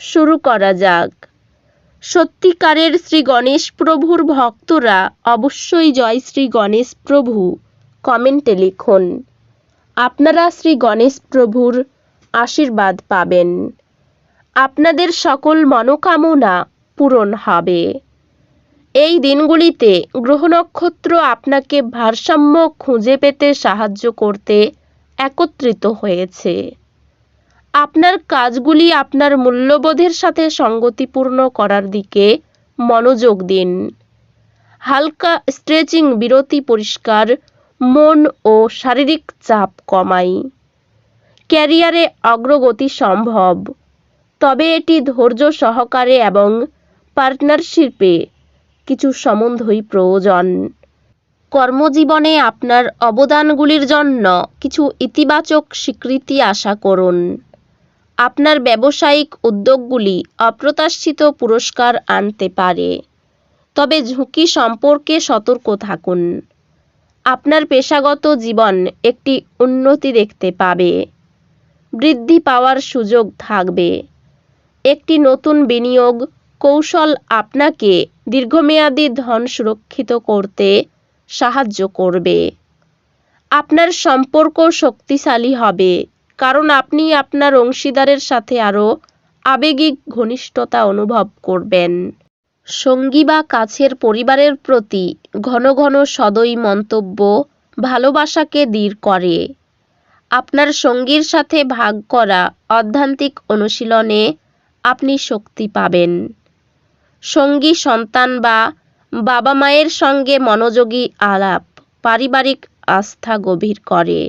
শুরু করা যাক। সত্যিকারের শ্রী গণেশ প্রভুর ভক্তরা অবশ্যই জয় শ্রী গণেশ প্রভু, কমেন্টে লিখুন। আপনারা শ্রী গণেশ প্রভুর আশীর্বাদ পাবেন। আপনাদের সকল মনোকামনা পূরণ হবে। এই দিনগুলিতে গ্রহ নক্ষত্র আপনাকে ভারসাম্য খুঁজে পেতে সাহায্য করতে একত্রিত হয়েছে। আপনার কাজগুলি আপনার মূল্যবোধের সাথে সঙ্গতিপূর্ণ করার দিকে মনোযোগ দিন। হালকা স্ট্রেচিং বিরতি পরিষ্কার, মন ও শারীরিক চাপ কমাই। ক্যারিয়ারে অগ্রগতি সম্ভব। তবে এটি ধৈর্য সহকারে এবং পার্টনারশিপে কিছু সম্বন্ধই প্রয়োজন। কর্মজীবনে আপনার অবদানগুলির জন্য কিছু ইতিবাচক স্বীকৃতি আশা করুন। আপনার ব্যবসায়িক উদ্যোগগুলি অপ্রত্যাশিত পুরস্কার আনতে পারে। তবে ঝুঁকি সম্পর্কে সতর্ক থাকুন। আপনার পেশাগত জীবন একটি উন্নতি দেখতে পাবে। বৃদ্ধি পাওয়ার সুযোগ থাকবে। একটি নতুন বিনিয়োগ কৌশল আপনাকে দীর্ঘমেয়াদী ধন সুরক্ষিত করতে সাহায্য করবে। আপনার সম্পর্ক শক্তিশালী হবে। কারণ আপনি আপনার অংশীদারের সাথে আরও আবেগিক ঘনিষ্ঠতা অনুভব করবেন। সঙ্গী বা কাছের পরিবারের প্রতি ঘন ঘন সদয় মন্তব্য ভালোবাসাকে দৃঢ় করে। আপনার সঙ্গীর সাথে ভাগ করা অধ্যান্তিক অনুশীলনে আপনি শক্তি পাবেন। সঙ্গী সন্তান বা বাবা মায়ের সঙ্গে মনোযোগী আলাপ পারিবারিক আস্থা গভীর করে।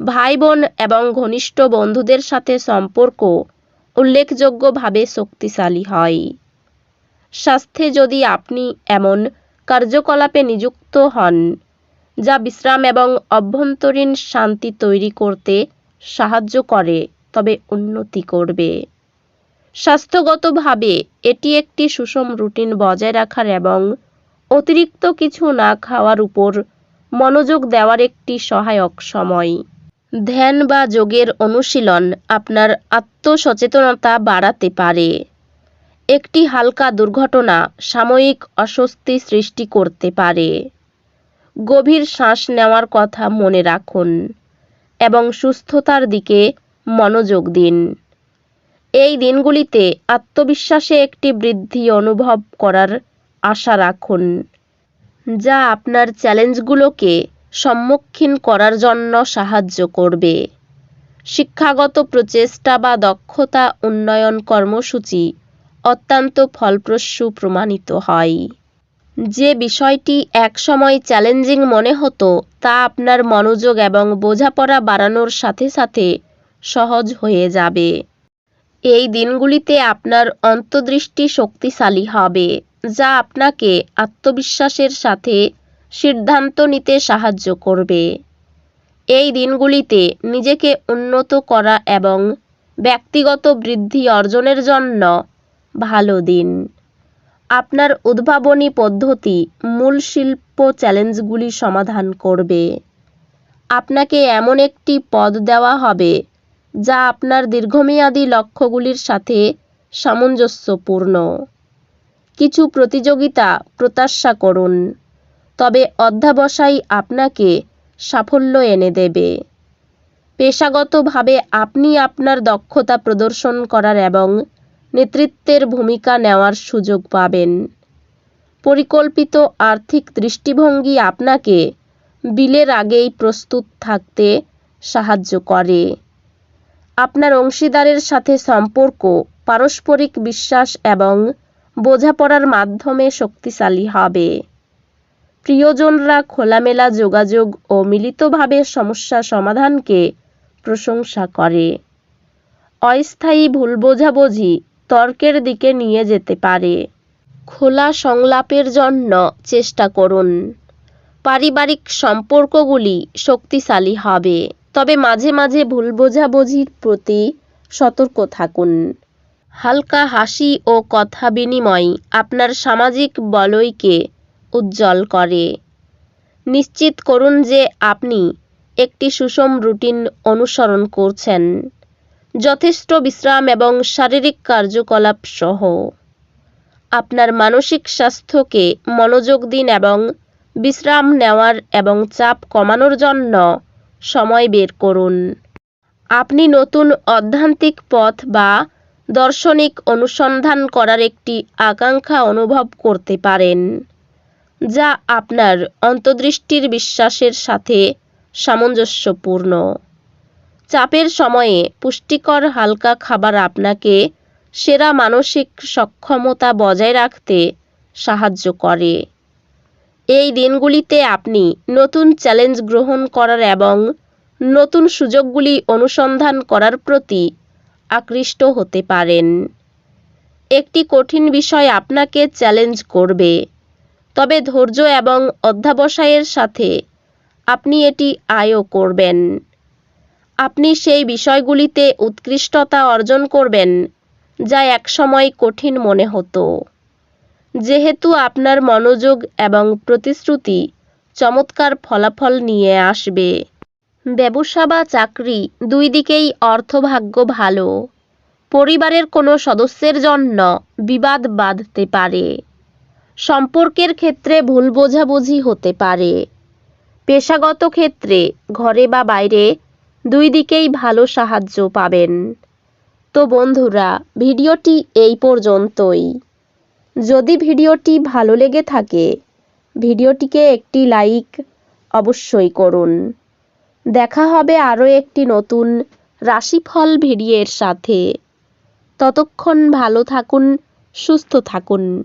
ভাই বোন এবং ঘনিষ্ঠ বন্ধুদের সাথে সম্পর্ক উল্লেখযোগ্যভাবে শক্তিশালী হয়। স্বাস্থ্যে যদি আপনি এমন কার্যকলাপে নিযুক্ত হন, যা বিশ্রাম এবং অভ্যন্তরীণ শান্তি তৈরি করতে সাহায্য করে, তবে উন্নতি করবে। স্বাস্থ্যগতভাবে এটি একটি সুষম রুটিন বজায় রাখার এবং অতিরিক্ত কিছু না খাওয়ার উপর মনোযোগ দেওয়ার একটি সহায়ক সময়। ধ্যান বা যোগের অনুশীলন আপনার আত্মসচেতনতা বাড়াতে পারে। একটি হালকা দুর্ঘটনা সাময়িক অস্বস্তি সৃষ্টি করতে পারে। গভীর শ্বাস নেওয়ার কথা মনে রাখুন এবং সুস্থতার দিকে মনোযোগ দিন। এই দিনগুলিতে আত্মবিশ্বাসে একটি বৃদ্ধি অনুভব করার আশা রাখুন, যা আপনার চ্যালেঞ্জগুলোকে সম্মুখীন করার জন্য সাহায্য করবে। শিক্ষাগত প্রচেষ্টা বা দক্ষতা উন্নয়ন কর্মসূচি অত্যন্ত ফলপ্রসূ প্রমাণিত হয়। যে বিষয়টি একসময় চ্যালেঞ্জিং মনে হতো, তা আপনার মনোযোগ এবং বোঝাপড়া বাড়ানোর সাথে সাথে সহজ হয়ে যাবে। এই দিনগুলিতে আপনার অন্তর্দৃষ্টি শক্তিশালী হবে, যা আপনাকে আত্মবিশ্বাসের সাথে সিদ্ধান্ত নিতে সাহায্য করবে। এই দিনগুলিতে নিজেকে উন্নত করা এবং ব্যক্তিগত বৃদ্ধি অর্জনের জন্য ভালো দিন। আপনার উদ্ভাবনী পদ্ধতি মূল শিল্প চ্যালেঞ্জগুলি সমাধান করবে। আপনাকে এমন একটি পদ দেওয়া হবে যা আপনার দীর্ঘমেয়াদী লক্ষ্যগুলির সাথে সামঞ্জস্যপূর্ণ। কিছু প্রতিযোগিতা প্রত্যাশা করুন। তবে অধ্যাবসায় আপনাকে সাফল্য এনে দেবে। পেশাগতভাবে আপনি আপনার দক্ষতা প্রদর্শন করার এবং নেতৃত্বের ভূমিকা নেওয়ার সুযোগ পাবেন। পরিকল্পিত আর্থিক দৃষ্টিভঙ্গি আপনাকে বিলের আগেই প্রস্তুত থাকতে সাহায্য করে। আপনার অংশীদারের সাথে সম্পর্ক, পারস্পরিক বিশ্বাস এবং বোঝাপড়ার মাধ্যমে শক্তিশালী হবে। প্রিয়জনরা খোলামেলা যোগাযোগ ও মিলিতভাবে সমস্যা সমাধানকে প্রশংসা করে। অস্থায়ী ভুল বোঝাবুঝি তর্কের দিকে নিয়ে যেতে পারে। খোলা সংলাপের জন্য চেষ্টা করুন। পারিবারিক সম্পর্কগুলি শক্তিশালী হবে। তবে মাঝে মাঝে ভুল বোঝাবুঝির প্রতি সতর্ক থাকুন। হালকা হাসি ও কথা বিনিময় আপনার সামাজিক বলয়কে উজ্জ্বল করে। নিশ্চিত করুন যে আপনি একটি সুষম রুটিন অনুসরণ করছেন। যথেষ্ট বিশ্রাম এবং শারীরিক কার্যকলাপ সহ। আপনার মানসিক স্বাস্থ্যকে মনোযোগ দিন এবং বিশ্রাম নেওয়ার এবং চাপ কমানোর জন্য সময় বের করুন। আপনি নতুন অধ্যান্তিক পথ বা দার্শনিক অনুসন্ধান করার একটি আকাঙ্ক্ষা অনুভব করতে পারেন। যা আপনার অন্তর্দৃষ্টির বিশ্বাসের সাথে সামঞ্জস্যপূর্ণ। চাপের সময়ে পুষ্টিকর হালকা খাবার আপনাকে সেরা মানসিক সক্ষমতা বজায় রাখতে সাহায্য করে। এই দিনগুলিতে আপনি নতুন চ্যালেঞ্জ গ্রহণ করার এবং নতুন সুযোগগুলি অনুসন্ধান করার প্রতি আকৃষ্ট হতে পারেন। একটি কঠিন বিষয় আপনাকে চ্যালেঞ্জ করবে। তবে ধৈর্য এবং অধ্যাবসায়ের সাথে আপনি এটি আয়ও করবেন। আপনি সেই বিষয়গুলিতে উৎকৃষ্টতা অর্জন করবেন, যা একসময় কঠিন মনে হতো। যেহেতু আপনার মনোযোগ এবং প্রতিশ্রুতি চমৎকার ফলাফল নিয়ে আসবে। ব্যবসা বা চাকরি দুই দিকেই অর্থভাগ্য ভালো। পরিবারের কোনো সদস্যের জন্য বিবাদ বাঁধতে পারে। সম্পর্কের ক্ষেত্রে ভুল বোঝাবুঝি হতে পারে। পেশাগত ক্ষেত্রে ঘরে বা বাইরে দুই দিকেই ভালো সাহায্য পাবেন। তো বন্ধুরা, ভিডিওটি এই পর্যন্তই। যদি ভিডিওটি ভালো লেগে থাকে, ভিডিওটিকে একটি লাইক অবশ্যই করুন। দেখা হবে আরও একটি নতুন রাশিফল ভিডিওর সাথে। ততক্ষণ ভালো থাকুন, সুস্থ থাকুন।